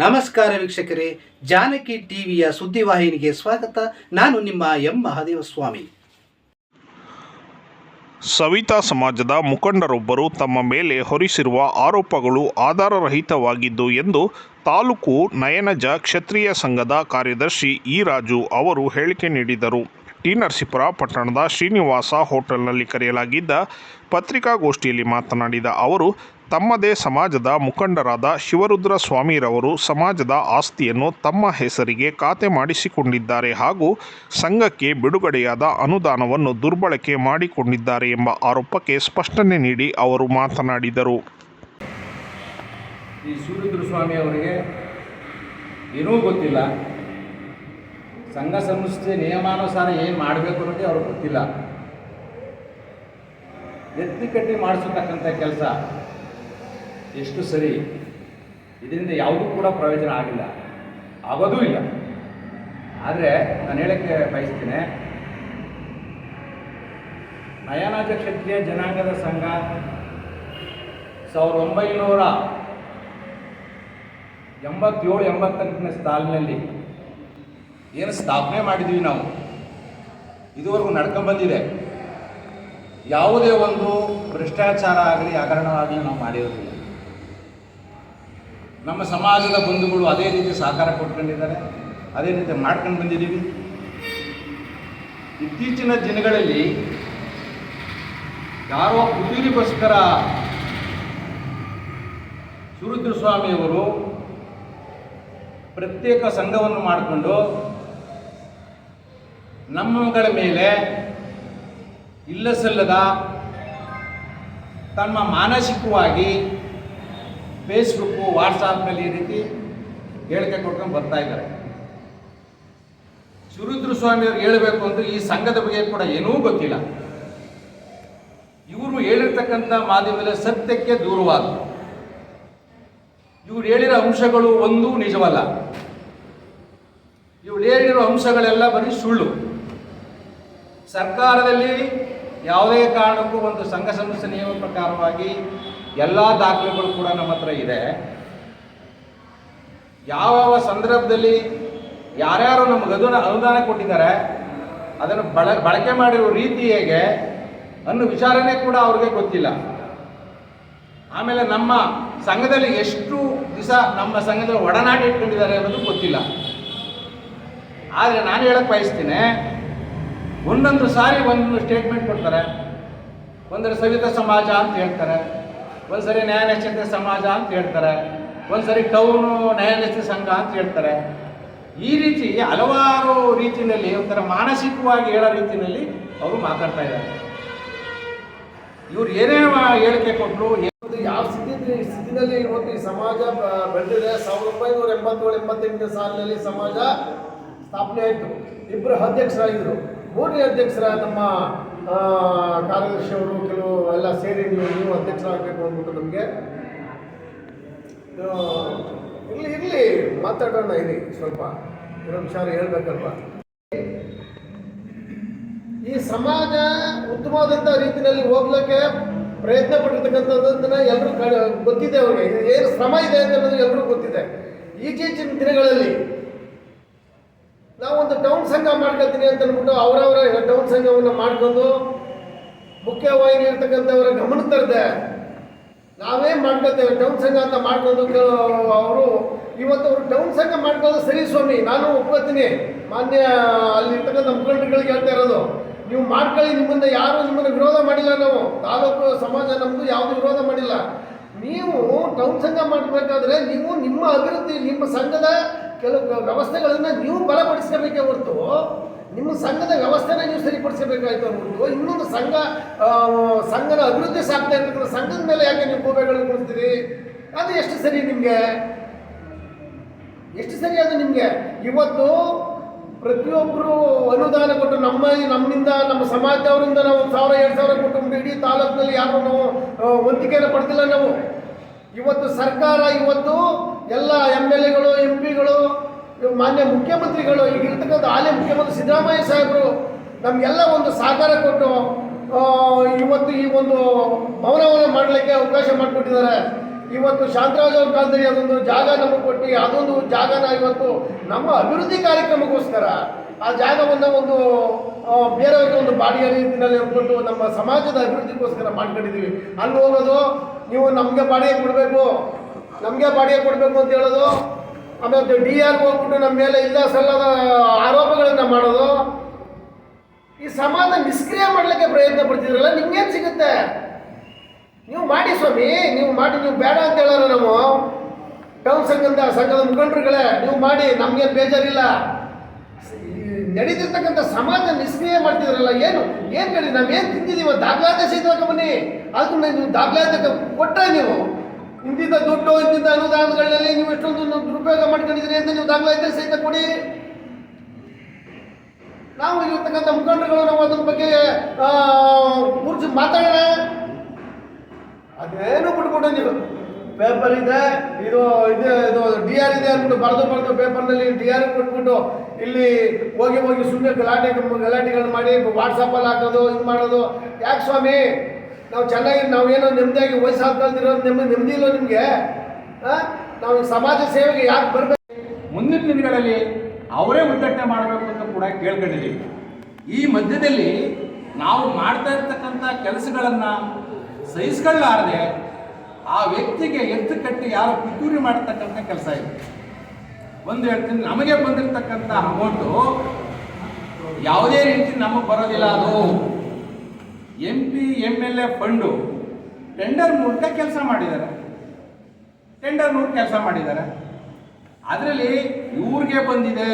ನಮಸ್ಕಾರ ವೀಕ್ಷಕರೇ, ಜಾನಕಿ ಟಿವಿಯ ಸುದ್ದಿವಾಹಿನಿಗೆ ಸ್ವಾಗತ. ನಾನು ನಿಮ್ಮ ಎಂ ಮಹಾದೇವ ಸ್ವಾಮಿ ಸವಿತಾ ಸಮಾಜದ ಮುಖಂಡರೊಬ್ಬರು ತಮ್ಮ ಮೇಲೆ ಹೊರಿಸಿರುವ ಆರೋಪಗಳು ಆಧಾರರಹಿತವಾಗಿದ್ದು ಎಂದು ತಾಲೂಕು ನಯನಜ ಕ್ಷತ್ರಿಯ ಸಂಘದ ಕಾರ್ಯದರ್ಶಿ ರಾಜು ಅವರು ಹೇಳಿಕೆ ನೀಡಿದರು. ಟಿ ನರಸೀಪುರ ಪಟ್ಟಣದ ಶ್ರೀನಿವಾಸ ಹೋಟೆಲ್ನಲ್ಲಿ ಕರೆಯಲಾಗಿದ್ದ ಪತ್ರಿಕಾಗೋಷ್ಠಿಯಲ್ಲಿ ಮಾತನಾಡಿದ ಅವರು ತಮ್ಮದೇ ಸಮಾಜದ ಮುಖಂಡರಾದ ಶಿವರುದ್ರ ಸ್ವಾಮಿರವರು ಸಮಾಜದ ಆಸ್ತಿಯನ್ನು ತಮ್ಮ ಹೆಸರಿಗೆ ಖಾತೆ ಮಾಡಿಸಿಕೊಂಡಿದ್ದಾರೆ ಹಾಗೂ ಸಂಘಕ್ಕೆ ಬಿಡುಗಡೆಯಾದ ಅನುದಾನವನ್ನು ದುರ್ಬಳಕೆ ಮಾಡಿಕೊಂಡಿದ್ದಾರೆ ಎಂಬ ಆರೋಪಕ್ಕೆ ಸ್ಪಷ್ಟನೆ ನೀಡಿ ಅವರು ಮಾತನಾಡಿದರು. ಈ ಶಿವರುದ್ರ ಸ್ವಾಮಿ ಅವರಿಗೆ ಏನೂ ಗೊತ್ತಿಲ್ಲ. ಸಂಘ ಸಂಸ್ಥೆ ನಿಯಮಾನುಸಾರ ಏನು ಮಾಡಬೇಕು ಅನ್ನೋದೇ ಅವ್ರಿಗೆ ಗೊತ್ತಿಲ್ಲ. ಎತ್ತಿ ಕಟ್ಟಿ ಮಾಡಿಸತಕ್ಕಂಥ ಕೆಲಸ ಎಷ್ಟು ಸರಿ ಇದರಿಂದ ಯಾವುದೂ ಕೂಡ ಪ್ರಯೋಜನ ಆಗಿಲ್ಲ. ಆಗೋದೂ ಇಲ್ಲ. ಆದರೆ ನಾನು ಹೇಳಕ್ಕೆ ಬಯಸ್ತೇನೆ, ನಯನಾಜ ಕ್ಷತ್ರಿಯ ಜನಾಂಗದ ಸಂಘ ಸಾವಿರದ ಒಂಬೈನೂರ ಎಂಬತ್ತೇಳು, ಎಂಬತ್ತೆಂಟನೇ ಸಾಲಿನಲ್ಲಿ ಏನು ಸ್ಥಾಪನೆ ಮಾಡಿದ್ವಿ ನಾವು. ಇದುವರೆಗೂ ನಡ್ಕೊಂಡ್ಬಂದಿದೆ ಯಾವುದೇ ಒಂದು ಭ್ರಷ್ಟಾಚಾರ ಆಗಲಿ ಹಗರಣವಾಗಲಿ ನಾವು ಮಾಡಿರೋದಿಲ್ಲ. ನಮ್ಮ ಸಮಾಜದ ಬಂಧುಗಳು ಅದೇ ರೀತಿ ಸಹಕಾರ ಕೊಟ್ಕೊಂಡಿದ್ದಾರೆ, ಅದೇ ರೀತಿ ಮಾಡ್ಕೊಂಡು ಬಂದಿದ್ದೀವಿ. ಇತ್ತೀಚಿನ ದಿನಗಳಲ್ಲಿ ಯಾರೋ ಕುದುರಿಗೋಸ್ಕರ ಸುರುದ್ರಸ್ವಾಮಿಯವರು ಪ್ರತ್ಯೇಕ ಸಂಘವನ್ನು ಮಾಡಿಕೊಂಡು ನಮ್ಮಗಳ ಮೇಲೆ ಇಲ್ಲ ಸಲ್ಲದ ತಮ್ಮ ಮಾನಸಿಕವಾಗಿ ಫೇಸ್ಬುಕ್ಕು ವಾಟ್ಸಾಪ್ನಲ್ಲಿ ಈ ರೀತಿ ಹೇಳಿಕೆ ಕೊಟ್ಕೊಂಡು ಬರ್ತಾ ಇದ್ದಾರೆ. ಸುರುದ್ರ ಸ್ವಾಮಿಯವ್ರು ಹೇಳಬೇಕು ಅಂದ್ರೆ ಈ ಸಂಘದ ಬಗ್ಗೆ ಕೂಡ ಏನೂ ಗೊತ್ತಿಲ್ಲ. ಇವರು ಹೇಳಿರ್ತಕ್ಕಂಥ ಮಾಧ್ಯಮದಲ್ಲಿ ಸತ್ಯಕ್ಕೆ ದೂರವಾದ. ಇವ್ರು ಹೇಳಿರೋ ಅಂಶಗಳು ಒಂದೂ ನಿಜವಲ್ಲ. ಇವ್ರು ಹೇಳಿರೋ ಅಂಶಗಳೆಲ್ಲ ಬರೀ ಸುಳ್ಳು. ಸರ್ಕಾರದಲ್ಲಿ ಯಾವುದೇ ಕಾರಣಕ್ಕೂ ಒಂದು ಸಂಘ ಸಂಸ್ಥೆ ನಿಯಮ ಪ್ರಕಾರವಾಗಿ ಎಲ್ಲ ದಾಖಲೆಗಳು ಕೂಡ ನಮ್ಮ ಹತ್ರ ಇದೆ. ಯಾವ ಸಂದರ್ಭದಲ್ಲಿ ಯಾರ್ಯಾರು ನಮ್ಗೆ ಅದನ್ನು ಅನುದಾನ ಕೊಟ್ಟಿದ್ದಾರೆ, ಅದನ್ನು ಬಳ, ಬಳಕೆ ಮಾಡಿರೋ ರೀತಿ ಹೇಗೆ ಅನ್ನೋ ವಿಚಾರನೇ ಕೂಡ ಅವ್ರಿಗೆ ಗೊತ್ತಿಲ್ಲ. ಆಮೇಲೆ ನಮ್ಮ ಸಂಘದಲ್ಲಿ ಎಷ್ಟು ದಿವಸ ನಮ್ಮ ಸಂಘದಲ್ಲಿ ಒಡನಾಟ ಇಟ್ಕೊಂಡಿದ್ದಾರೆ ಅನ್ನೋದು ಗೊತ್ತಿಲ್ಲ. ಆದರೆ ನಾನು ಹೇಳಕ್ಕೆ ಬಯಸ್ತೀನಿ ಒಂದೊಂದು ಸಾರಿ ಒಂದೊಂದು ಸ್ಟೇಟ್ಮೆಂಟ್ ಕೊಡ್ತಾರೆ. ಒಂದರ ಸವಿತಾ ಸಮಾಜ ಅಂತ ಹೇಳ್ತಾರೆ. ಒಂದ್ಸರಿ ನ್ಯಾಯ ನಕ್ಷತ್ರ ಸಮಾಜ ಅಂತ ಹೇಳ್ತಾರೆ. ಒಂದ್ಸರಿ ಟೌನು ನ್ಯಾಯ ನಕ್ಷತ್ರ ಸಂಘ ಅಂತ ಹೇಳ್ತಾರೆ. ಈ ರೀತಿ ಹಲವಾರು ರೀತಿಯಲ್ಲಿ ಒಂಥರ ಮಾನಸಿಕವಾಗಿ ಹೇಳೋ ರೀತಿಯಲ್ಲಿ ಅವರು ಮಾತಾಡ್ತಾ ಇದ್ದಾರೆ. ಇವ್ರು ಏನೇ ಹೇಳಿಕೆ ಕೊಟ್ಟರು ಯಾವ ಸ್ಥಿತಿ ಸ್ಥಿತಿನಲ್ಲಿ ಇವತ್ತು ಈ ಸಮಾಜ ಬೆಳೆದಿದೆ. ಸಾವಿರದ ಒಂಬೈನೂರ ಎಂಬತ್ತೇಳು, ಎಂಬತ್ತೆಂಟನೇ ಸಾಲಿನಲ್ಲಿ ಸಮಾಜ ಸ್ಥಾಪನೆ ಆಯಿತು ಇಬ್ಬರು ಅಧ್ಯಕ್ಷರಾಗಿದ್ದರು ಮೂರನೇ ಅಧ್ಯಕ್ಷರ ನಮ್ಮ ಕಾರ್ಯದರ್ಶಿಯವರು ಕೆಲವು ಎಲ್ಲ ಸೇರಿ ನೀವು ನೀವು ಅಧ್ಯಕ್ಷರಾಗಬೇಕು ಅಂದ್ಬಿಟ್ಟು ನಮಗೆ ಇಲ್ಲಿ ಇರಲಿ ಮಾತಾಡೋಣ ಇರಿ ಸ್ವಲ್ಪ. ಇರೋ ವಿಚಾರ ಹೇಳ್ಬೇಕಲ್ವಾ? ಈ ಸಮಾಜ ಉತ್ತಮವಾದಂಥ ರೀತಿಯಲ್ಲಿ ಹೋಗ್ಲಿಕ್ಕೆ ಪ್ರಯತ್ನ ಪಟ್ಟಿರ್ತಕ್ಕಂಥದ್ದನ್ನ ಎಲ್ಲರೂ ಗೊತ್ತಿದೆ ಅವ್ರಿಗೆ. ಏನು ಶ್ರಮ ಇದೆ ಅಂತ ಎಲ್ಲರೂ ಗೊತ್ತಿದೆ. ಈಚೀಚಿನ ದಿನಗಳಲ್ಲಿ ನಾವೊಂದು ಟೌನ್ ಸಂಘ ಮಾಡ್ಕೊಳ್ತೀನಿ ಅಂತ ಅಂದ್ಬಿಟ್ಟು ಅವರವರ ಟೌನ್ ಸಂಘವನ್ನು ಮಾಡ್ಕೊಂಡು ಮುಖ್ಯವಾಹಿನಿ ಇರ್ತಕ್ಕಂಥವರ ಗಮನ ತರದೆ ನಾವೇ ಮಾಡ್ಕೊಳ್ತೇವೆ ಟೌನ್ ಸಂಘ ಅಂತ ಮಾಡ್ಕೊಂಡು ಅವರು ಇವತ್ತು ಅವರು ಟೌನ್ ಸಂಘ ಮಾಡ್ಕೊಳ್ಳೋದು ಸರಿ ಸ್ವಾಮಿ, ನಾನು ಒಪ್ಕೋತೀನಿ ಮಾನ್ಯ ಅಲ್ಲಿರ್ತಕ್ಕಂಥ ಮುಖಂಡರುಗಳಿಗೆ ಹೇಳ್ತಾ ಇರೋದು, ನೀವು ಮಾಡ್ಕೊಳ್ಳಿ ನಿಮ್ಮನ್ನು ಯಾರು ನಿಮ್ಮನ್ನು ವಿರೋಧ ಮಾಡಿಲ್ಲ ನಾವು. ತಾಲೂಕು ಸಮಾಜ ನಮ್ಮದು ಯಾವುದು ವಿರೋಧ ಮಾಡಿಲ್ಲ. ನೀವು ಟೌನ್ ಸಂಘ ಮಾಡಬೇಕಾದ್ರೆ ನೀವು ನಿಮ್ಮ ಅಭಿವೃದ್ಧಿ, ನಿಮ್ಮ ಸಂಘದ ಕೆಲವು ವ್ಯವಸ್ಥೆಗಳನ್ನು ನೀವು ಬಲಪಡಿಸಬೇಕೇ ಹೊರತು ನಿಮ್ಮ ಸಂಘದ ವ್ಯವಸ್ಥೆನ ನೀವು ಸರಿಪಡಿಸಬೇಕಾಯ್ತು ಅಂದ್ಬಿಟ್ಟು ಇನ್ನೊಂದು ಸಂಘ ಸಂಘದ ಅಭಿವೃದ್ಧಿ ಸಾಧ್ಯ ಇರ್ತಕ್ಕಂಥ ಸಂಘದ ಮೇಲೆ ಯಾಕೆ ನೀವು ಗೋಬೆಗಳನ್ನು ಕೊಡ್ತೀರಿ ಅದು ಎಷ್ಟು ಸರಿ ನಿಮಗೆ? ಎಷ್ಟು ಸರಿ ಅದು ನಿಮಗೆ? ಇವತ್ತು ಪ್ರತಿಯೊಬ್ಬರು ಅನುದಾನ ಕೊಟ್ಟು ನಮ್ಮ ನಮ್ಮಿಂದ, ನಮ್ಮ ಸಮಾಜದವರಿಂದ ನಾವು ಸಾವಿರ, ಎರಡು ಸಾವಿರ ಕೊಟ್ಟು ಇಡೀ ತಾಲೂಕಿನಲ್ಲಿ ಯಾರು ನಾವು ವಂತಿಕೆಯನ್ನು ಪಡೆದಿಲ್ಲ ನಾವು. ಇವತ್ತು ಸರ್ಕಾರ, ಇವತ್ತು ಎಲ್ಲ ಎಂ ಎಲ್ ಎಗಳು ಎಂ ಪಿಗಳು ಮಾನ್ಯ ಮುಖ್ಯಮಂತ್ರಿಗಳು, ಈಗ ಇರ್ತಕ್ಕಂಥ ಹಾಲಿ ಮುಖ್ಯಮಂತ್ರಿ ಸಿದ್ದರಾಮಯ್ಯ ಸಾಹೇಬರು ನಮಗೆಲ್ಲ ಒಂದು ಸಹಕಾರ ಕೊಟ್ಟು ಇವತ್ತು ಈ ಒಂದು ಭವನವನ್ನು ಮಾಡಲಿಕ್ಕೆ ಅವಕಾಶ ಮಾಡಿಕೊಟ್ಟಿದ್ದಾರೆ. ಇವತ್ತು ಶಾಂತರಾಜ್ ಅವ್ರ ಕಾಲದಲ್ಲಿ ಅದೊಂದು ಜಾಗ ನಮಗೆ ಕೊಟ್ಟು, ಅದೊಂದು ಜಾಗನ ಇವತ್ತು ನಮ್ಮ ಅಭಿವೃದ್ಧಿ ಕಾರ್ಯಕ್ರಮಕ್ಕೋಸ್ಕರ ಆ ಜಾಗವನ್ನು ಒಂದು ಬೇರೆಯವರಿಗೆ ಒಂದು ಬಾಡಿಗೆ ರೀತಿಯಲ್ಲಿ ಕೊಟ್ಟು ನಮ್ಮ ಸಮಾಜದ ಅಭಿವೃದ್ಧಿಗೋಸ್ಕರ ಮಾಡ್ಕೊಂಡಿದ್ದೀವಿ. ಅಲ್ಲಿ ಹೋಗೋದು ನೀವು ನಮಗೆ ಬಾಡಿಗೆ ಕೊಡಬೇಕು. ನಮಗೆ ಬಾಡಿಗೆ ಕೊಡಬೇಕು ಅಂತ ಹೇಳೋದು. ಆಮೇಲೆ ಡಿ ಆರ್ ಹೋಗ್ಬಿಟ್ಟು ನಮ್ಮ ಮೇಲೆ ಇಲ್ಲ ಸಲ್ಲದ ಆರೋಪಗಳನ್ನು ಮಾಡೋದು. ಈ ಸಮಾಜ ನಿಷ್ಕ್ರಿಯ ಮಾಡಲಿಕ್ಕೆ ಪ್ರಯತ್ನ ಪಡ್ತಿದ್ರಲ್ಲ ನಿಮ್ಗೇನು ಸಿಗುತ್ತೆ? ನೀವು ಮಾಡಿ ಸ್ವಾಮಿ, ನೀವು ಮಾಡಿ, ನೀವು ಬೇಡ ಅಂತ ಹೇಳೋರು ನಾವು. ಟೌನ್ ಸಂಘದ ಸಂಘದ ಮುಖಂಡರುಗಳೇ, ನೀವು ಮಾಡಿ, ನಮ್ಗೇನು ಬೇಜಾರಿಲ್ಲ. ನಡೀತಿರ್ತಕ್ಕಂಥ ಸಮಾಜ ನಿಷ್ಕ್ರಿಯ ಮಾಡ್ತಿದ್ರಲ್ಲ, ಏನು? ಏನು ಹೇಳಿ ನಾವೇನು ತಿಂದಿದ್ದೀವಿ ದಾಖಲಾತಿ ಸಹಿತ ಬನ್ನಿ. ಅದಕ್ಕೆ ನೀವು ದಾಖಲಾತಿ ಕೊಟ್ಟರೆ ನೀವು. ಇಂತಿದ್ದ ದುಡ್ಡು ಇಂತಿದ್ದ ಅನುದಾನಗಳಲ್ಲಿ ನೀವು ಎಷ್ಟೊಂದು ದುರುಪಯೋಗ ಮಾಡ್ಕೊಂಡಿದ್ದೀರಿ ಅಂತ ನೀವು ದಾಖಲಾತಿ ಸಹಿತ ಕೊಡಿ. ನಾವು ಇರತಕ್ಕಂಥ ಮುಖಂಡರುಗಳು, ನಾವು ಅದ್ರ ಬಗ್ಗೆ ಕುರ್ಚು ಮಾತಾಡೋಣ. ಅದೇನು ಬಿಟ್ಬಿಟ್ಟು ನೀವು. ಪೇಪರ್ ಇದೆ, ಇದು ಇದೆ, ಇದು ಡಿ ಆರ್ ಇದೆ ಅಂದ್ಬಿಟ್ಟು ಬರೆದು ಬರೆದು ಪೇಪರ್ನಲ್ಲಿ ಡಿ ಆರ್ ಕೊಟ್ಬಿಟ್ಟು ಇಲ್ಲಿ ಹೋಗಿ ಹೋಗಿ ಸುಮ್ಮನೆ ಗಲಾಟೆ ಗಲಾಟೆಗಳು ಮಾಡಿ ವಾಟ್ಸಪ್ಪಲ್ಲಿ ಹಾಕೋದು, ಇದು ಮಾಡೋದು. ಯಾಕೆ ಸ್ವಾಮಿ? ನಾವು ಚೆನ್ನಾಗಿ ನಾವೇನೋ ನೆಮ್ಮದಿಯಾಗಿ ವಯಸ್ಸಾಗ್ತಿರೋ ನಿಮ್ಮ ನೆಮ್ಮದಿ ಇಲ್ಲ ನಿಮಗೆ? ನಾವು ಸಮಾಜ ಸೇವೆಗೆ ಯಾಕೆ ಬರಬೇಕು? ಮುಂದಿನ ದಿನಗಳಲ್ಲಿ ಅವರೇ ಉದ್ಘಾಟನೆ ಮಾಡಬೇಕು ಅಂತ ಕೂಡ ಕೇಳ್ಕೊಂಡಿದ್ದೀವಿ. ಈ ಮಧ್ಯದಲ್ಲಿ ನಾವು ಮಾಡ್ತಾ ಇರ್ತಕ್ಕಂಥ ಕೆಲಸಗಳನ್ನು ಸಹಿಸ್ಕೊಳ್ಳಾರದೆ ಆ ವ್ಯಕ್ತಿಗೆ ಎತ್ತು ಕಟ್ಟಿ ಯಾರು ಪಿತೂರಿ ಮಾಡ್ತಕ್ಕಂಥ ಕೆಲಸ ಇದೆ. ಒಂದು ಹೇಳ್ತೀನಿ, ನಮಗೆ ಬಂದಿರತಕ್ಕಂಥ ಅಮೌಂಟು ಯಾವುದೇ ರೀತಿ ನಮಗೆ ಬರೋದಿಲ್ಲ ಅದು. M P M L A fund tender ಮೂಲಕ ಕೆಲಸ ಮಾಡಿದ್ದಾರೆ. ಟೆಂಡರ್ ಮೂಲಕ ಕೆಲಸ ಮಾಡಿದ್ದಾರೆ. ಅದರಲ್ಲಿ ಇವ್ರಿಗೆ ಬಂದಿದೆ,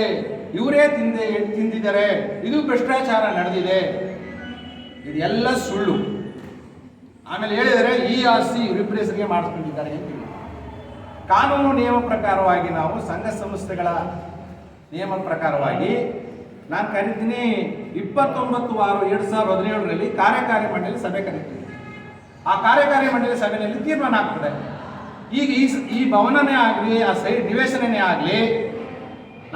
ಇವರೇ ತಿಂದೆ, ತಿಂದಿದ್ದಾರೆ. ಇದು ಭ್ರಷ್ಟಾಚಾರ ನಡೆದಿದೆ. ಇದೆಲ್ಲ ಸುಳ್ಳು. ಆಮೇಲೆ ಹೇಳಿದರೆ ಈ ಆಸ್ತಿ ಇವರಿಬ್ಬರ ಮಾಡಿಸ್ಕೊಂಡಿದ್ದಾರೆ. ಕಾನೂನು ನಿಯಮ ಪ್ರಕಾರವಾಗಿ ನಾವು ಸಂಘ ಸಂಸ್ಥೆಗಳ ನಿಯಮ ಪ್ರಕಾರವಾಗಿ ನಾನು ಕರಿತೀನಿ ಇಪ್ಪತ್ತೊಂಬತ್ತು ಆರು ಎರಡು ಸಾವಿರದ ಹದಿನೇಳರಲ್ಲಿ ಕಾರ್ಯಕಾರಿ ಮಂಡಳಿ ಸಭೆ ಕರಿತೀನಿ. ಆ ಕಾರ್ಯಕಾರಿ ಮಂಡಳಿ ಸಭೆಯಲ್ಲಿ ತೀರ್ಮಾನ ಆಗ್ತದೆ. ಈಗ ಈ ಈ ಭವನನೇ ಆಗಲಿ, ಆ ಸೈಡ್ ನಿವೇಶನನೇ ಆಗಲಿ,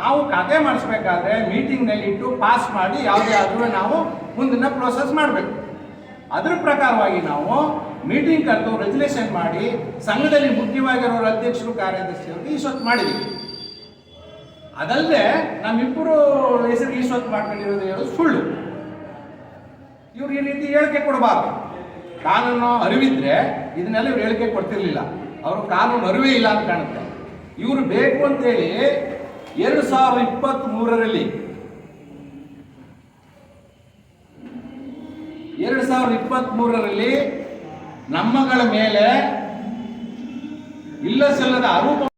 ನಾವು ಖಾತೆ ಮಾಡಿಸ್ಬೇಕಾದ್ರೆ ಮೀಟಿಂಗ್ನಲ್ಲಿ ಇಟ್ಟು ಪಾಸ್ ಮಾಡಿ, ಯಾವುದೇ ಆದರೂ ನಾವು ಮುಂದಿನ ಪ್ರೋಸೆಸ್ ಮಾಡಬೇಕು. ಅದ್ರ ಪ್ರಕಾರವಾಗಿ ನಾವು ಮೀಟಿಂಗ್ ಕರೆದು ರೆಜುಲೇಷನ್ ಮಾಡಿ, ಸಂಘದಲ್ಲಿ ಮುಖ್ಯವಾಗಿರೋರು ಅಧ್ಯಕ್ಷರು, ಕಾರ್ಯದರ್ಶಿಯವರು ಈಶ್ವತ್ ಮಾಡಿದ್ದೀವಿ ಅದಲ್ಲದೆ ನಮ್ಮಿಬ್ಬರು ಹೆಸರು ಈಶ್ವತ್ ಮಾಡ್ಕೊಂಡಿರೋದು ಹೇಳೋದು ಸುಳ್ಳು. ಇವ್ರು ಈ ರೀತಿ ಹೇಳಿಕೆ ಕೊಡಬಾರ್ದು. ಕಾನೂನು ಅರಿವಿದ್ರೆ ಇದನ್ನೆಲ್ಲ ಇವ್ರು ಹೇಳಿಕೆ ಕೊಡ್ತಿರ್ಲಿಲ್ಲ. ಅವರು ಕಾನೂನು ಅರಿವೇ ಇಲ್ಲ ಅಂತ ಕಾಣುತ್ತೆ. ಇವರು ಬೇಕು ಅಂತೇಳಿ ಎರಡು ಸಾವಿರದ ಇಪ್ಪತ್ತ್ ಮೂರರಲ್ಲಿ ಎರಡು ಸಾವಿರದ ಇಪ್ಪತ್ತ್ ಮೂರರಲ್ಲಿ ನಮ್ಮಗಳ ಮೇಲೆ ಇಲ್ಲ ಸಲ್ಲದ ಆರೋಪ